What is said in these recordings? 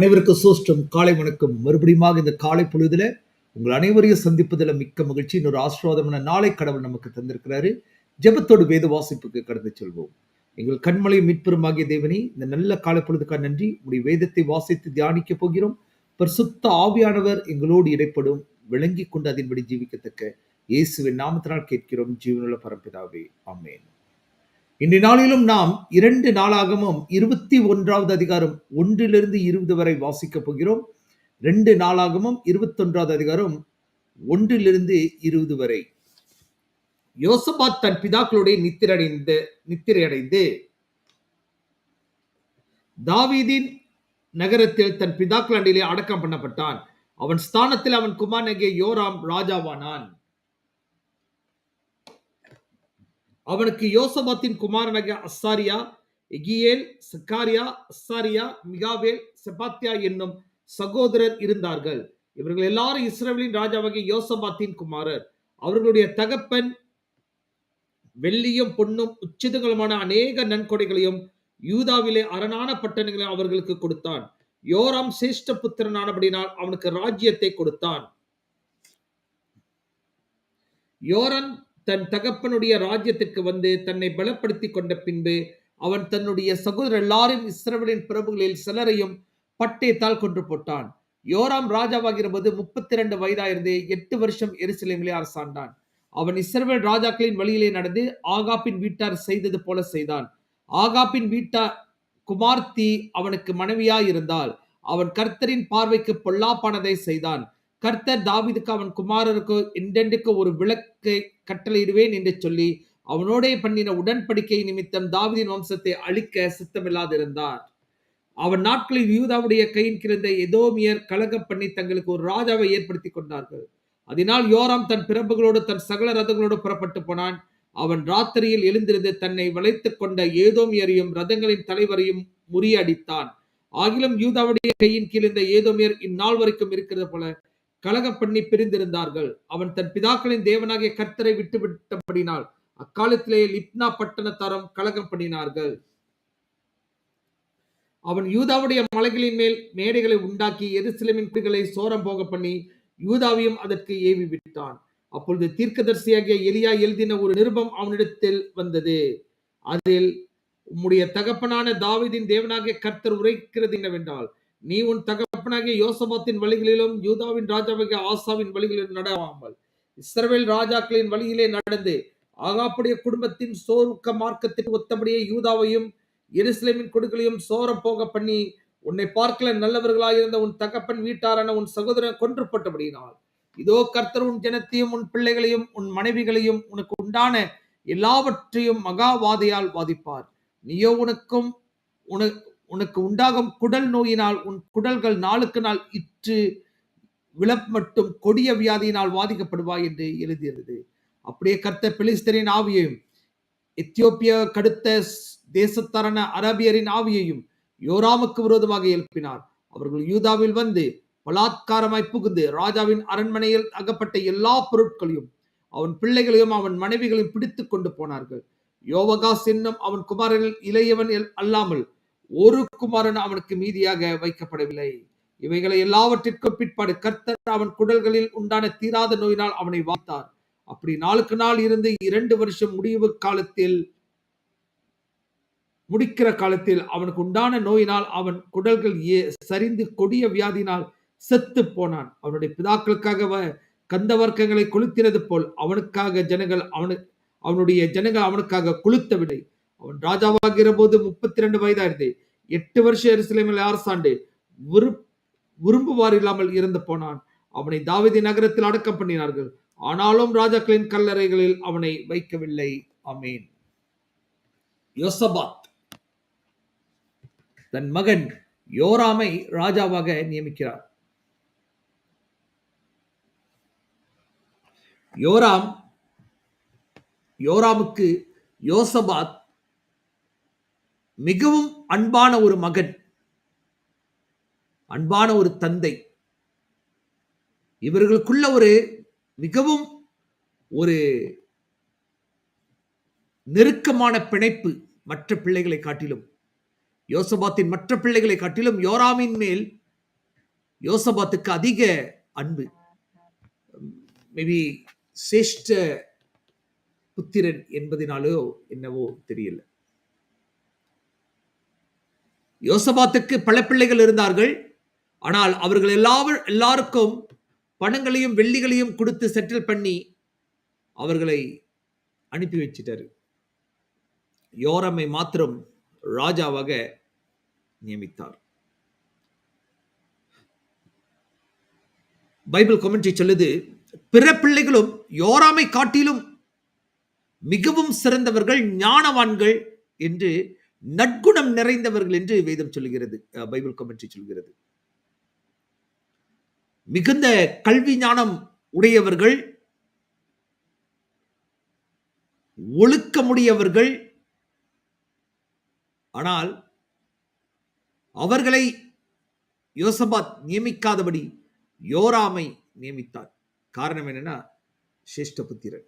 அனைவருக்கும் சோஸ்டம் காலை வணக்கம். மறுபடியும் இந்த காலை பொழுதுல உங்கள் அனைவரையும் சந்திப்பதில் மிக்க மகிழ்ச்சி. இன்னொரு ஆசீர்வாதமான நாளை கடவுள் நமக்கு தந்திருக்கிறாரு. ஜெபத்தோடு வேத வாசிப்புக்கு கடந்து செல்வோம். எங்கள் கண்மலை மீட்பெருமாகிய தேவனி இந்த நல்ல காலை பொழுதுக்காக நன்றி. உடைய வேதத்தை வாசித்து தியானிக்க போகிறோம். பரிசுத்த ஆவியானவர் எங்களோடு இடைப்படும் விளங்கி கொண்டு அதன்படி ஜீவிக்கத்தக்க இயேசுவின் நாமத்தினால் கேட்கிறோம். ஜீவனுள்ள பரம்பிதாவே. ஆமேன். இன்று நாளிலும் நாம் இரண்டு நாளாகமும் இருபத்தி ஒன்றாவது அதிகாரம் ஒன்றிலிருந்து இருபது வரை வாசிக்கப் போகிறோம். ரெண்டு நாளாகமும் இருபத்தொன்றாவது அதிகாரம் ஒன்றிலிருந்து இருபது வரை. யோசபாத் தன் பிதாக்களுடைய நித்திரடைந்து நித்திரையடைந்து தாவீதின் நகரத்தில் தன் பிதாக்கள் அண்டிலே அடக்கம் பண்ணப்பட்டான். அவன் ஸ்தானத்தில் அவன் குமாரனகிய யோராம் ராஜாவானான். அவனுக்கு யோசபாத்தின் குமாரனாக அஸ்ஸாரியா எகியேல் சக்காரியா அஸ்ஸாரியா மிகாவேல் செபாத்தியா என்னும் சகோதரர் இருந்தார்கள். இவர்கள் எல்லாரும் இஸ்ரேலின் ராஜாவாகிய யோசபாத்தின் குமாரர். அவர்களுடைய தகப்பன் வெள்ளியும் பொன்னும் உச்சிதங்களுமான அநேக நன்கொடைகளையும் யூதாவிலே அரணான பட்டணங்களையும் அவர்களுக்கு கொடுத்தான். யோராம் சிரேஷ்ட புத்திரனானபடினால் அவனுக்கு ராஜ்யத்தை கொடுத்தான். யோரன் தன் தகப்பனுடைய ராஜ்யத்திற்கு வந்து தன்னை பலப்படுத்தி கொண்ட பின்பு அவன் தன்னுடைய சகோதரர் எல்லாரும் இஸ்ரவேலின் பிரபுகளில் சிலரையும் பட்டயத்தால் கொன்று போட்டான். யோராம் ராஜாவாகிற போது முப்பத்தி இரண்டு வயதாயிருந்து எட்டு வருஷம் எருசலேமிலே அரசாண்டான். அவன் இஸ்ரவேல் ராஜாக்களின் வழியிலே நடந்து ஆகாப்பின் வீட்டார் செய்தது போல செய்தான். ஆகாப்பின் வீட்டார் குமார்த்தி அவனுக்கு மனைவியாய் இருந்தால் அவன் கர்த்தரின் பார்வைக்கு பொல்லாப்பானதை செய்தான். கர்த்தர் தாவிதுக்கு அவன் குமாரருக்கு என்றென்றுக்கு ஒரு விளக்கை கட்டளையிடுவேன் என்று சொல்லி அவனோடே பண்ணின உடன்படிக்கை நிமித்தம் தாவிதின் வம்சத்தை அழிக்க சித்தமில்லாதிருந்தார். அவன் நாட்களில் யூதாவுடைய கையின் கிடந்த எதோமியர் கலகம் பண்ணி தங்களுக்கு ஒரு ராஜாவை ஏற்படுத்தி கொண்டார்கள். அதனால் யோராம் தன் பிரபுகளோடு தன் சகல ரதங்களோடு புறப்பட்டு போனான். அவன் ராத்திரியில் எழுந்திருந்து தன்னை வளைத்துக் கொண்ட ஏதோமியரையும் ரதங்களின் தலைவரையும் முறியடித்தான். ஆகிலும் யூதாவுடைய கையின் கீழ் இந்த ஏதோமியர் இந்நாள் வரைக்கும் இருக்கிறது போல கலகம் பண்ணி பிரிந்திருந்தார்கள். அவன் தன் பிதாக்களின் தேவனாகிய கர்த்தரை விட்டுவிட்டபடினால் அக்காலத்திலே லிப்னா பட்டணத்தாரம் கலகம் பண்ணினார்கள் அவன் யூதாவுடைய மலைகளின் மேல் மேடைகளை உண்டாக்கி எருசலேமின் பிடிகளை சோரம் போக பண்ணி யூதாவையும் அதற்கு ஏவி விட்டான் அப்பொழுது தீர்க்கதரிசியாகிய எலியா எழுதின ஒரு நிருபம் அவனிடத்தில் வந்தது. அதில் உம்முடைய தகப்பனான தாவிதின் தேவனாகிய கர்த்தர் உரைக்கிறது என்னவென்றால் நீ உன் தகப்பனாகிய யோசபாத்தின் வழிகளிலும் யூதாவின் ராஜாவாகிய ஆசாவின் வழிகளிலும் நடவாமல் இஸ்ரவேல் ராஜாக்களின் வழியிலே நடந்து ஆகாப்புடைய குடும்பத்தின் சோர்க்க மார்க்கத்திற்கு ஒத்தபடியே யூதாவையும் எருசலேமின் கொடுக்களையும் சோர போக பண்ணி உன்னை பார்க்கல நல்லவர்களாயிருந்த உன் தகப்பன் வீட்டாரான உன் சகோதரன் கொன்றுபட்டபடியினால் இதோ கர்த்தர் உன் ஜனத்தையும் உன் பிள்ளைகளையும் உன் மனைவிகளையும் உனக்கு உண்டான எல்லாவற்றையும் மகாவாதையால் வாதிப்பார். நீயோ உனக்கும் உன உனக்கு உண்டாகும் குடல் நோயினால் உன் குடல்கள் நாளுக்கு நாள் இற்று விழப் மட்டும் கொடிய வியாதியினால் வாதிக்கப்படுவாய் என்று எழுதியது. அப்படியே கர்த்த பெலிஸ்தரின் ஆவியையும் எத்தியோப்பிய கடுத்த தேசத்தரான அரபியரின் ஆவியையும் யோராமுக்கு விரோதமாக எழுப்பினார். அவர்கள் யூதாவில் வந்து பலாத்காரமாய் புகுந்து ராஜாவின் அரண்மனையில் அகப்பட்ட எல்லா பொருட்களையும் அவன் பிள்ளைகளையும் அவன் மனைவிகளையும் பிடித்து கொண்டு போனார்கள். யோவகாஸ் என்னும் அவன் குமாரனில் இளையவன் அல்லாமல் ஒரு குமாரன் அவனுக்கு மீதியாக வைக்கப்படவில்லை. இவைகளை எல்லாவற்றிற்கும் பிற்பாடு கர்த்தர் அவன் குடல்களில் உண்டான தீராத நோயினால் அவனை வாத்தார் அப்படி நாளுக்கு நாள் இருந்து இரண்டு வருஷம் முடிவு காலத்தில் முடிக்கிற காலத்தில் அவனுக்கு உண்டான நோயினால் அவன் குடல்கள் ஏ சரிந்து கொடிய வியாதினால் செத்து போனான். அவனுடைய பிதாக்களுக்காக கந்த வர்க்கங்களை கொளுத்தினது போல் அவனுக்காக ஜனங்கள் அவனு அவனுடைய ஜனங்கள் அவனுக்காக கொளுத்தவில்லை. ராஜாவாகிற போது முப்பத்தி ரெண்டு வயதாயிருந்தே எட்டு வருஷம் எருசலேமில் அரசாண்டு. விரு விரும்புவார் இல்லாமல் இறந்து போனான். அவனை தாவதி நகரத்தில் அடக்கம் பண்ணினார்கள். ஆனாலும் ராஜாக்களின் கல்லறைகளில் அவனை வைக்கவில்லை. அமீன் யோசபாத் தன் மகன் யோராமை ராஜாவாக நியமிக்கிறார். யோராம் யோராமுக்கு யோசபாத் மிகவும் அன்பான ஒரு மகன் அன்பான ஒரு தந்தை. இவர்களுக்குள்ள ஒரு மிகவும் ஒரு நெருக்கமான பிணைப்பு மற்ற பிள்ளைகளை காட்டிலும் யோசபாத்தின் மற்ற பிள்ளைகளை காட்டிலும் யோராமின் மேல் யோசபாத்துக்கு அதிக அன்பு. மேபி சிரேஷ்ட புத்திரன் என்பதினாலோ என்னவோ தெரியல. யோசபாத்துக்கு பல பிள்ளைகள் இருந்தார்கள். ஆனால் அவர்கள் எல்லாவர் எல்லாருக்கும் பணங்களையும் வெள்ளிகளையும் கொடுத்து செட்டில் பண்ணி அவர்களை அனுப்பி வச்சிட்டாரு. யோரமை மாத்திரம் ராஜாவாக நியமித்தார். பைபிள் கொமெண்ட்ரி சொல்லுது பிற பிள்ளைகளும் யோராமை காட்டிலும் மிகவும் சிறந்தவர்கள் ஞானவான்கள் என்று நற்குணம் நிறைந்தவர்கள் என்று வேதம் சொல்லுகிறது பைபிள் கமெண்ட்ரி சொல்கிறது. மிகுந்த கல்வி ஞானம் உடையவர்கள் ஒழுக்கமுடையவர்கள் ஆனால் அவர்களை யோசபாத் நியமிக்காதபடி யோராமை நியமித்தார். காரணம் என்னன்னா சிரேஷ்டபுத்திரன் புத்திரன்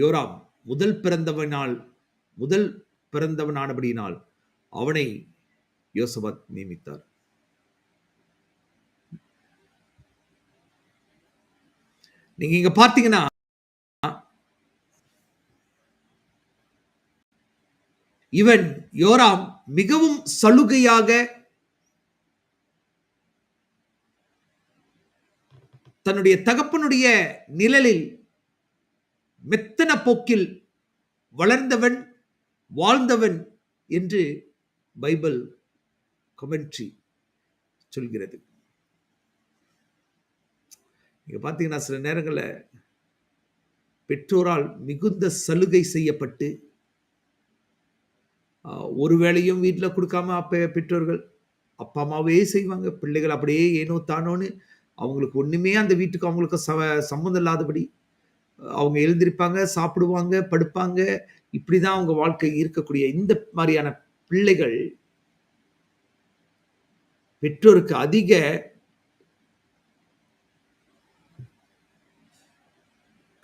யோராம் முதல் பிறந்தவனால் முதல் பிறந்தவனானபடியினால் அவனை யோசபாத் நியமித்தார். நீங்க இங்க பார்த்தீங்கன்னா இவன் யோராம் மிகவும் சலுகையாக தன்னுடைய தகப்பனுடைய நிழலில் மெத்தன போக்கில் வளர்ந்தவன் வாழ்ந்தவன் என்று பைபிள் கொமெண்ட்ரி சொல்கிறது. இங்கே பார்த்தீங்கன்னா சில நேரங்களில் பெற்றோரால் மிகுந்த சலுகை செய்யப்பட்டு ஒரு வேளையும் வீட்டில் கொடுக்காம அப்ப பெற்றோர்கள் அப்பா அம்மாவே செய்வாங்க பிள்ளைகள் அப்படியே ஏனோ தானோன்னு அவங்களுக்கு ஒன்றுமே அந்த வீட்டுக்கு அவங்களுக்கு ச சம்மந்தம் இல்லாதபடி அவங்க எழுந்திருப்பாங்க சாப்பிடுவாங்க படுப்பாங்க. இப்படிதான் அவங்க வாழ்க்கை இருக்கக்கூடிய இந்த மாதிரியான பிள்ளைகள் பெற்றோருக்கு அதிக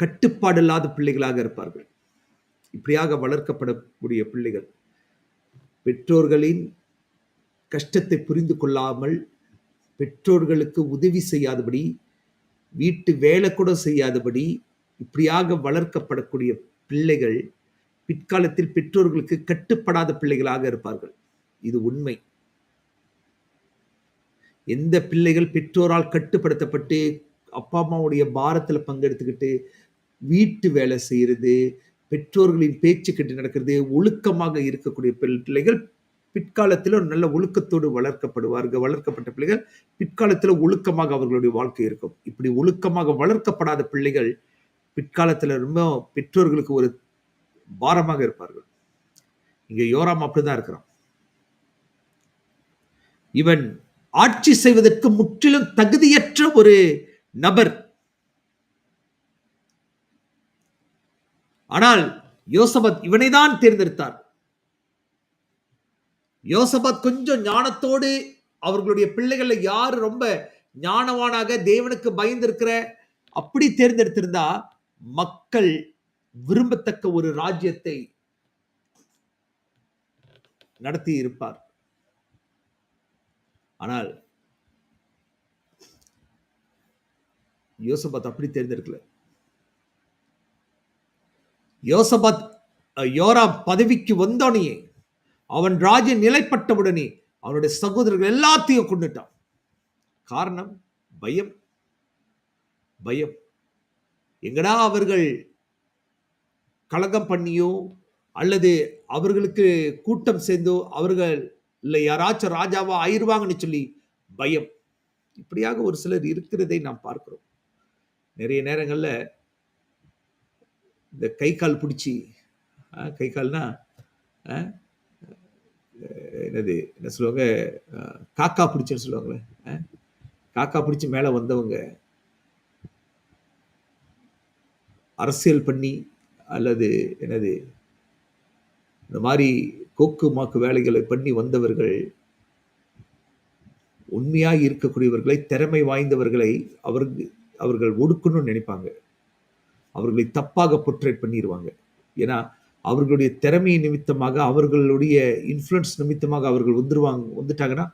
கட்டுப்பாடு இல்லாத பிள்ளைகளாக இருப்பார்கள். இப்படியாக வளர்க்கப்படக்கூடிய பிள்ளைகள் பெற்றோர்களின் கஷ்டத்தை புரிந்து கொள்ளாமல் பெற்றோர்களுக்கு உதவி செய்யாதபடி வீட்டு வேலை கூட செய்யாதபடி இப்படியாக வளர்க்கப்படக்கூடிய பிள்ளைகள் பிற்காலத்தில் பெற்றோர்களுக்கு கட்டுப்படாத பிள்ளைகளாக இருப்பார்கள். இது உண்மை. எந்த பிள்ளைகள் பெற்றோரால் கட்டுப்படுத்தப்பட்டு அப்பா அம்மாவுடைய பாரத்தில் பங்கெடுத்துக்கிட்டு வீட்டு வேலை செய்கிறது பெற்றோர்களின் பேச்சு கட்டு நடக்கிறது ஒழுக்கமாக இருக்கக்கூடிய பிள்ளைகள் பிற்காலத்தில் ஒரு நல்ல ஒழுக்கத்தோடு வளர்க்கப்படுவார்கள் வளர்க்கப்பட்ட பிள்ளைகள் பிற்காலத்தில் ஒழுக்கமாக அவர்களுடைய வாழ்க்கை இருக்கும். இப்படி ஒழுக்கமாக வளர்க்கப்படாத பிள்ளைகள் பிற்காலத்தில் ரொம்ப பெற்றோர்களுக்கு ஒரு பாரமாக இருப்பார்கள். இங்க யோராம் அப்படிதான் இருக்கிறான். இவன் ஆட்சி செய்வதற்கு முற்றிலும் தகுதியற்ற ஒரு நபர். ஆனால் யோசபத் இவனை தான் தேர்ந்தெடுத்தார். யோசபத் கொஞ்சம் ஞானத்தோடு அவர்களுடைய பிள்ளைகளை யார் ரொம்ப ஞானவானாக தேவனுக்கு பயந்திருக்கிற அப்படி தேர்ந்தெடுத்திருந்தா மக்கள் விரும்பத்தக்க ஒரு ராஜ்யத்தை நடத்தி இருப்பார். ஆனால் யோசபாத் அப்படி தேர்ந்தெடுக்கல யோசபாத் அஹ், யோராம் பதவிக்கு வந்தோனையே அவன் ராஜ்யம் நிலைப்பட்டவுடனே அவனுடைய சகோதரர்கள் எல்லாத்தையும் கொண்டுட்டான் காரணம் பயம். பயம். எங்கடா அவர்கள் கலகம் பண்ணியோ அல்லது அவர்களுக்கு கூட்டம் சேர்ந்தோ அவர்கள் இல்லை யாராச்சும் ராஜாவா ஆயிருவாங்கன்னு சொல்லி பயம். இப்படியாக ஒரு சிலர் இருக்கிறதை நாம் பார்க்கிறோம். நிறைய நேரங்களில் இந்த கை கால் பிடிச்சி கை கால்னா ஆ, என்னது என்ன சொல்லுவாங்க காக்கா பிடிச்சுன்னு சொல்லுவாங்களே ஆ, காக்கா பிடிச்சி மேலே வந்தவங்க அரசியல் பண்ணி அல்லது என்னது இந்த மாதிரி கோக்கு மாக்கு வேலைகளை பண்ணி வந்தவர்கள் உண்மையாக இருக்கக்கூடியவர்களை திறமை வாய்ந்தவர்களை அவர்கள் அவர்கள் ஒடுக்கணும்னு நினைப்பாங்க. அவர்களை தப்பாக பொர்ட்ரேட் பண்ணிடுவாங்க ஏன்னா அவர்களுடைய திறமை நிமித்தமாக அவர்களுடைய இன்ஃப்ளூயன்ஸ் நிமித்தமாக அவர்கள் வந்துருவாங்க வந்துட்டாங்கன்னா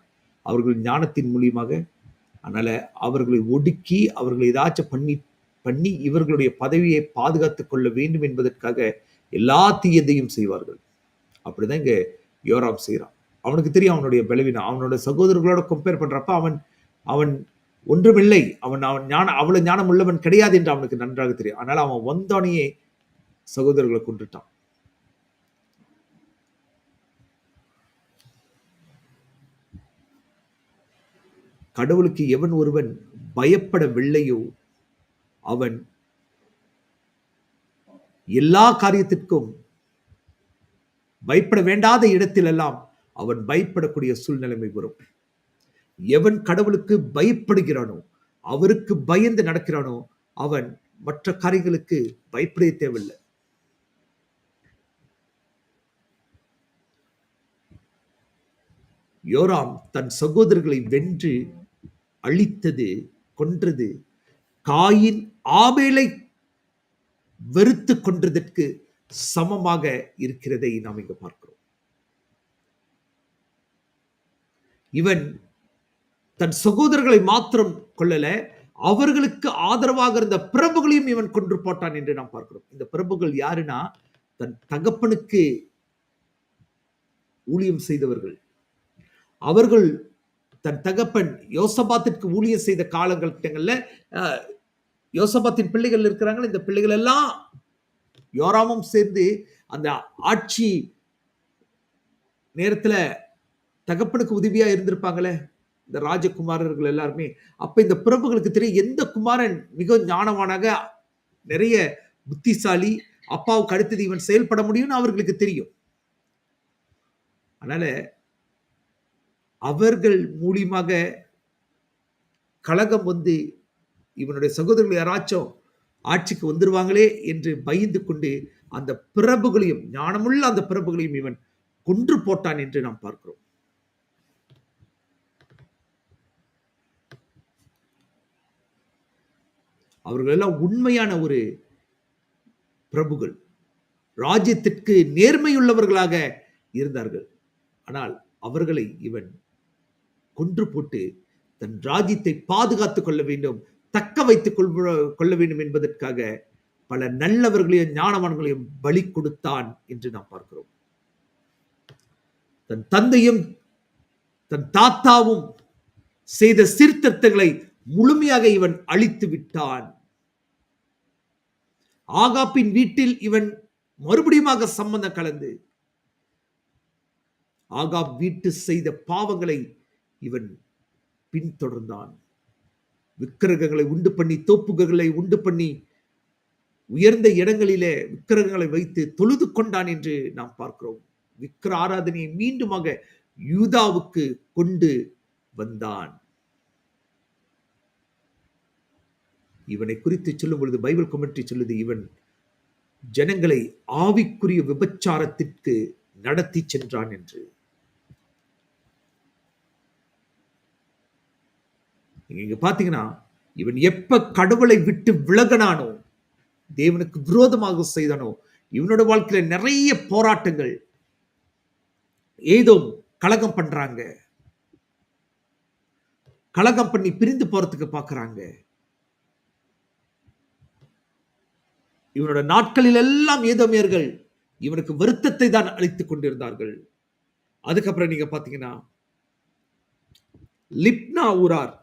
அவர்கள் ஞானத்தின் மூலியமாக அதனால் அவர்களை ஒடுக்கி அவர்களை ஏதாச்சும் பண்ணி பண்ணி இவர்களுடைய பதவியை பாதுகாத்துக் கொள்ள வேண்டும் என்பதற்காக எல்லா தீயதையும் செய்வார்கள். அப்படிதான் இங்க யோராம் செய்கிறான் அவனுக்கு தெரியும் அவனுடைய பலவீனம். அவனோட சகோதரர்களோட கம்பேர் பண்றப்ப அவன் அவன் ஒன்றுமில்லை. அவன் அவன் ஞான அவ்வளவு ஞானம் உள்ளவன் கிடையாது என்று அவனுக்கு நன்றாக தெரியும். அதனால அவன் வந்தோனையே சகோதரர்களை கொண்டுட்டான் கடவுளுக்கு எவன் ஒருவன் பயப்படவில்லையோ அவன் எல்லா காரியத்திற்கும் பயப்பட வேண்டாத இடத்திலெல்லாம் அவன் பயப்படக்கூடிய சூழ்நிலைமை வரும். எவன் கடவுளுக்கு பயப்படுகிறானோ அவருக்கு பயந்து நடக்கிறானோ அவன் மற்ற காரியங்களுக்கு பயப்பட தேவையில்லை. யோராம் தன் சகோதரர்களை வென்று அழித்தது கொன்றது காயின் ஆபேலை வெறுத்து கொன்றதற்கு சமமாக இருக்கிறதை நாம் இங்க பார்க்கிறோம். இவன் தன் சகோதரர்களை மாத்திரம் கொள்ளல அவர்களுக்கு ஆதரவாக இருந்த பிரபுகளையும் இவன் கொன்று போட்டான் என்று நாம் பார்க்கிறோம். இந்த பிரபுகள் யாருன்னா தன் தகப்பனுக்கு ஊழியம் செய்தவர்கள். அவர்கள் தன் தகப்பன் யோசபாத்திற்கு ஊழியம் செய்த காலகட்டங்கள்ல யோசபாத்தின் பிள்ளைகள் இருக்கிறாங்க இந்த பிள்ளைகள் எல்லாம் யோராமும் சேர்ந்து அந்த ஆட்சி நேரத்தில் தகப்பனுக்கு உதவியாக இருந்திருப்பாங்களே இந்த ராஜகுமாரர்கள் எல்லாருமே. அப்போ இந்த பிரபுகளுக்கு தெரியும் எந்த குமாரன் மிக ஞானவானாக நிறைய புத்திசாலி அப்பாவுக்கு அடுத்தது இவன் செயல்பட முடியும்னு அவர்களுக்கு தெரியும். அதனால அவர்கள் மூலியமாக கழகம் வந்து இவனுடைய சகோதரர்கள் யாராச்சும் ஆட்சிக்கு வந்துருவாங்களே என்று பயந்து கொண்டு அந்த பிரபுகளையும் ஞானமுள்ள அந்த பிரபுகளையும் இவன் கொன்று போட்டான் என்று நாம் பார்க்கிறோம். அவர்கள் எல்லாம் உண்மையான ஒரு பிரபுகள். ராஜ்யத்திற்கு நேர்மையுள்ளவர்களாக இருந்தார்கள். ஆனால் அவர்களை இவன் கொன்று போட்டு தன் ராஜ்யத்தை பாதுகாத்துக் கொள்ள வேண்டும் தக்க வைத்துக் கொள்ள வேண்டும் என்பதற்காக பல நல்லவர்களையும் ஞானவான்களையும் பலி கொடுத்தான் என்று நாம் பார்க்கிறோம். தன் தந்தையும் தன் தாத்தாவும் செய்த சீர்திருத்தங்களை முழுமையாக இவன் அழித்து விட்டான். ஆகாப்பின் வீட்டில் இவன் மறுபடியுமாக சம்பந்தம் கலந்து ஆகாப் வீட்டு செய்த பாவங்களை இவன் பின்தொடர்ந்தான். விக்கிரகங்களை உண்டு பண்ணி தோப்புகளை உண்டு பண்ணி உயர்ந்த இடங்களிலே விக்கிரகங்களை வைத்து தொழுது கொண்டான் என்று நாம் பார்க்கிறோம். விக்கிர ஆராதனையை மீண்டுமாக யூதாவுக்கு கொண்டு வந்தான். இவனை குறித்து சொல்லும் பொழுது பைபிள் கமெண்ட்ரி சொல்லுது இவன் ஜனங்களை ஆவிக்குரிய விபச்சாரத்திற்கு நடத்தி சென்றான் என்று. இங்க பாத்தீங்கன்னா இவன் எப்ப கடவுளை விட்டு விலகனானோ தேவனுக்கு விரோதமாக செய்தானோ இவனோட வாழ்க்கையில நிறைய போராட்டங்கள் ஏதோ கலகம் பண்றாங்க. கலகம் பண்ணி பிரிந்து போறதுக்கு பாக்குறாங்க. இவனோட நாட்களில் எல்லாம் ஏதோமியர்கள் இவனுக்கு வருத்தத்தை தான் அளித்துக் கொண்டிருந்தார்கள். அதுக்கப்புறம் நீங்க பாத்தீங்கன்னா லிப்னா ஊரார்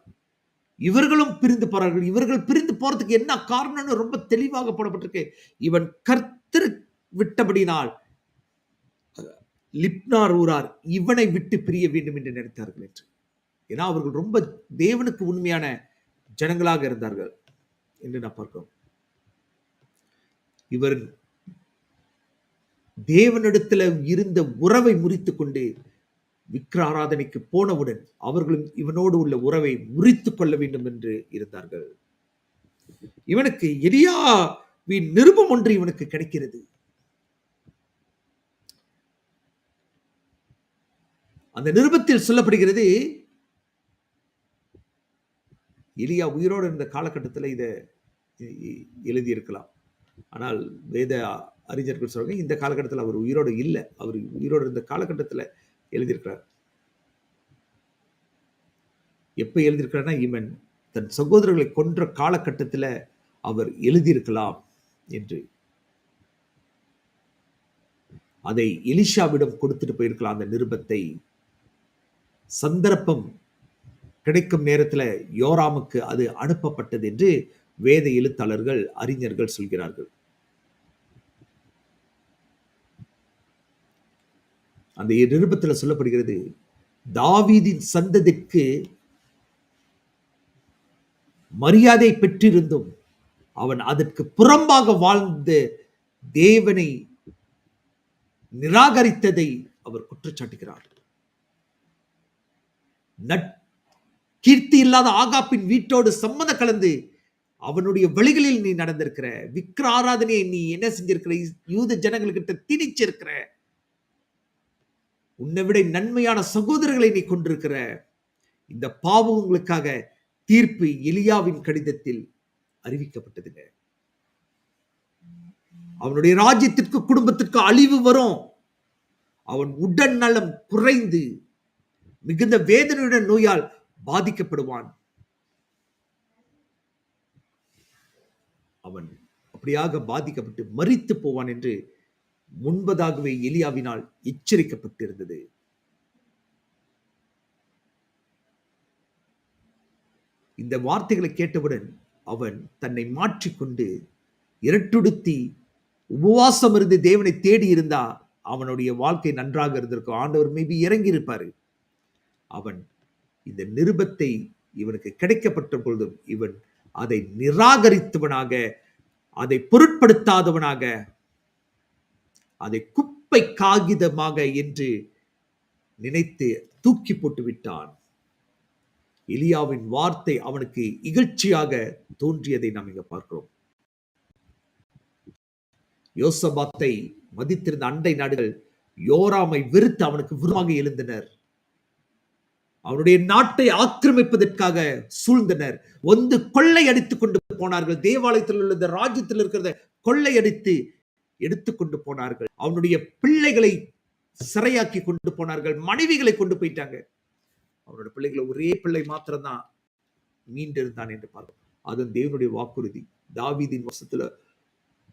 இவர்களும் பிரிந்து போறார்கள். இவர்கள் பிரிந்து போறதுக்கு என்ன காரணம்னு ரொம்ப தெளிவாக போடப்பட்டிருக்கு. இவன் கர்த்தர் விட்டபடினால் லிப்னார் ஊரார் இவனை விட்டு பிரிய வேண்டும் என்று நினைத்தார்கள் என்று. ஏன்னா அவர்கள் ரொம்ப தேவனுக்கு உண்மையான ஜனங்களாக இருந்தார்கள் என்று நான் பார்க்கிறோம். இவர் தேவனிடத்துல இருந்த உறவை முறித்துக் கொண்டு விக்கிர ஆராதனைக்கு போனவுடன் அவர்களும் இவனோடு உள்ள உறவை முறித்து கொள்ள வேண்டும் என்று இருந்தார்கள். இவனுக்கு எலியாவின் நிருபம் ஒன்று இவனுக்கு கிடைக்கிறது. அந்த நிருபத்தில் சொல்லப்படுகிறது எலியா உயிரோடு இருந்த காலகட்டத்தில் இதை எழுதியிருக்கலாம். ஆனால் வேத அறிஞர்கள் சொல்றாங்க இந்த காலகட்டத்தில் அவர் உயிரோடு இல்லை. அவர் உயிரோடு இருந்த காலகட்டத்தில் எழுதியிருக்கிறார். எப்ப எழுதியிருக்கிறார்னா இவன் தன் சகோதரர்களை கொன்ற காலகட்டத்தில் அவர் எழுதியிருக்கலாம் என்று. அதை எலிஷாவிடம் கொடுத்துட்டு போயிருக்கலாம் அந்த நிருபத்தை. சந்தர்ப்பம் கிடைக்கும் நேரத்தில் யோராமுக்கு அது அனுப்பப்பட்டது என்று வேத எழுத்தாளர்கள் அறிஞர்கள் சொல்கிறார்கள். அந்த நிருபத்தில் சொல்லப்படுகிறது தாவீதின் சந்ததிக்கு மரியாதை பெற்றிருந்தும் அவன் அதற்கு புறம்பாக வாழ்ந்த தேவனை நிராகரித்ததை அவர் குற்றச்சாட்டுகிறார். நட் கீர்த்தி இல்லாத ஆகாப்பின் வீட்டோடு சம்மத கலந்து அவனுடைய வழிகளில் நீ நடந்திருக்கிற விக்கிர ஆராதனையை நீ என்ன செஞ்சிருக்கிற யூத ஜனங்கள்கிட்ட திணிச்சிருக்கிற உன்னை விட நன்மையான சகோதரர்களை நீ கொண்டிருக்கிற. இந்த பாவம் உங்களுக்காக தீர்ப்பு எலியாவின் கடிதத்தில் அறிவிக்கப்பட்டதுங்க. அவனுடைய ராஜ்யத்திற்கு குடும்பத்திற்கு அழிவு வரும். அவன் உடல் நலம் குறைந்து மிகுந்த வேதனையுடன் நோயால் பாதிக்கப்படுவான். அவன் அப்படியாக பாதிக்கப்பட்டு மறித்து போவான் என்று முன்பதாகவே எலியாவினால் எச்சரிக்கப்பட்டிருந்தது. இந்த வார்த்தைகளை கேட்டவுடன் அவன் தன்னை மாற்றிக்கொண்டு இரட்டுடுத்தி உபவாசம் இருந்து தேவனை தேடி இருந்தா அவனுடைய வாழ்க்கை நன்றாக இருந்திருக்கும். ஆண்டவர் மேபி இறங்கி இருப்பாரு அவன் இந்த நிருபத்தை இவனுக்கு கிடைக்கப்பட்ட பொழுதும் இவன் அதை நிராகரித்தவனாக அதை பொருட்படுத்தாதவனாக அதை குப்பை காகிதமாக என்று நினைத்து தூக்கி போட்டு விட்டான். எலியாவின் வார்த்தை அவனுக்கு இகழ்ச்சியாக தோன்றியதை நாம் இங்க பார்க்கிறோம். யோசபாத்தை மதித்திருந்த அண்டை நாடுகள் யோராமை வெறுத்து அவனுக்கு விரும்பாக எழுந்தனர். அவனுடைய நாட்டை ஆக்கிரமிப்பதற்காக சூழ்ந்தனர். வந்து கொள்ளையடித்துக் கொண்டு போனார்கள். தேவாலயத்தில் உள்ள இந்த ராஜ்யத்தில் இருக்கிறத கொள்ளையடித்து எடுத்துக்கொண்டு போனார்கள். அவனுடைய பிள்ளைகளை சிறையாக்கி கொண்டு போனார்கள். மனைவிகளை கொண்டு போயிட்டாங்க. அவனோட பிள்ளைகளை ஒரே பிள்ளை மாத்திரம்தான். மீண்டிருந்தான் என்று பார்க்கும் அதன் தேவனுடைய வாக்குறுதி. தாவிதின் வசத்துல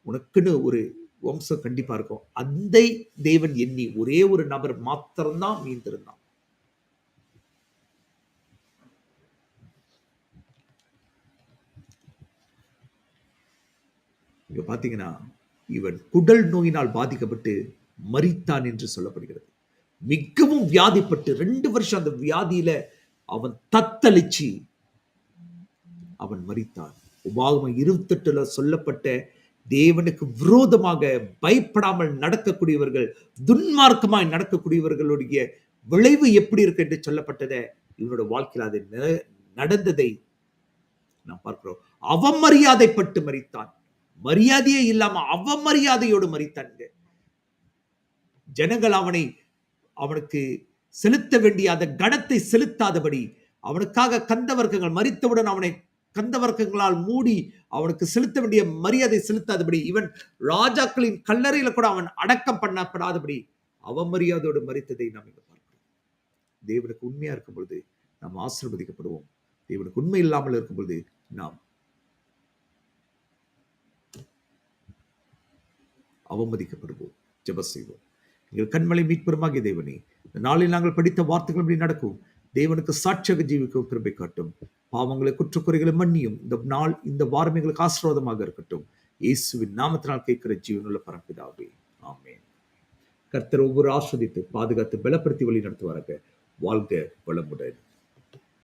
உனக்குன்னு ஒரு வம்சம் கண்டிப்பா இருக்கும். அந்த தேவன் எண்ணி ஒரே ஒரு நபர் மாத்திரம்தான் மீண்டிருந்தான். இங்க பாத்தீங்கன்னா இவன் குடல் நோயினால் பாதிக்கப்பட்டு மறித்தான் என்று சொல்லப்படுகிறது. மிகவும் வியாதிப்பட்டு ரெண்டு வருஷம் அந்த வியாதியில அவன் தத்தளிச்சு அவன் மறித்தான் உபாகமம் இருபத்தெட்டுல சொல்லப்பட்ட தேவனுக்கு விரோதமாக பயப்படாமல் நடக்கக்கூடியவர்கள் துன்மார்க்கமாய் நடக்கக்கூடியவர்களுடைய விளைவு எப்படி இருக்கு என்று சொல்லப்பட்டதை இவனோட வாழ்க்கையில் அது ந- நடந்ததை நாம் பார்க்கிறோம். அவமரியாதைப்பட்டு மறித்தான் மரியாதையே இல்லாம அவமரியாதையோடு மறித்தாங்க ஜனங்கள் அவனை அவனுக்கு செலுத்த வேண்டிய அந்த கணத்தை செலுத்தாதபடி அவனுக்காக கந்தவர்க்கங்கள் மறித்தவுடன் அவனை கந்தவர்க்கங்களால் மூடி அவனுக்கு செலுத்த வேண்டிய மரியாதை செலுத்தாதபடி இவன் ராஜாக்களின் கல்லறையில கூட அவன் அடக்கம் பண்ணப்படாதபடி அவமரியாதையோடு மறித்ததை நாம் இங்க பார்க்கிறோம். தேவனுக்கு உண்மையா இருக்கும் பொழுது நாம் ஆசிர்வதிக்கப்படுவோம். தேவனுக்கு உண்மை இல்லாமல் இருக்கும் பொழுது நாம் அவமதிக்கப்படுவோம். ஜெப செய்வோம். எங்கள் கண்மலை மீட்பெருமாகிய தேவனே இந்த நாளில் நாங்கள் படித்த வார்த்தைகள் இப்படி நடக்கும். தேவனுக்கு சாட்சியாக ஜீவிக்கும் கிருபை காட்டும். பாவங்களை குற்றக்குறைகளை மன்னியும் இந்த நாள் இந்த வாரம் எங்களுக்கு ஆசீர்வாதமாக இருக்கட்டும். இயேசுவின் நாமத்தினால் கேட்கிற ஜீவனுள்ள பரப்பிதாவே ஆமேன். கர்த்தர் ஒவ்வொரு ஆஸ்வதித்து பாதுகாத்து பலப்படுத்தி வழி நடத்துவாராக. வாழ்க வளமுடன்.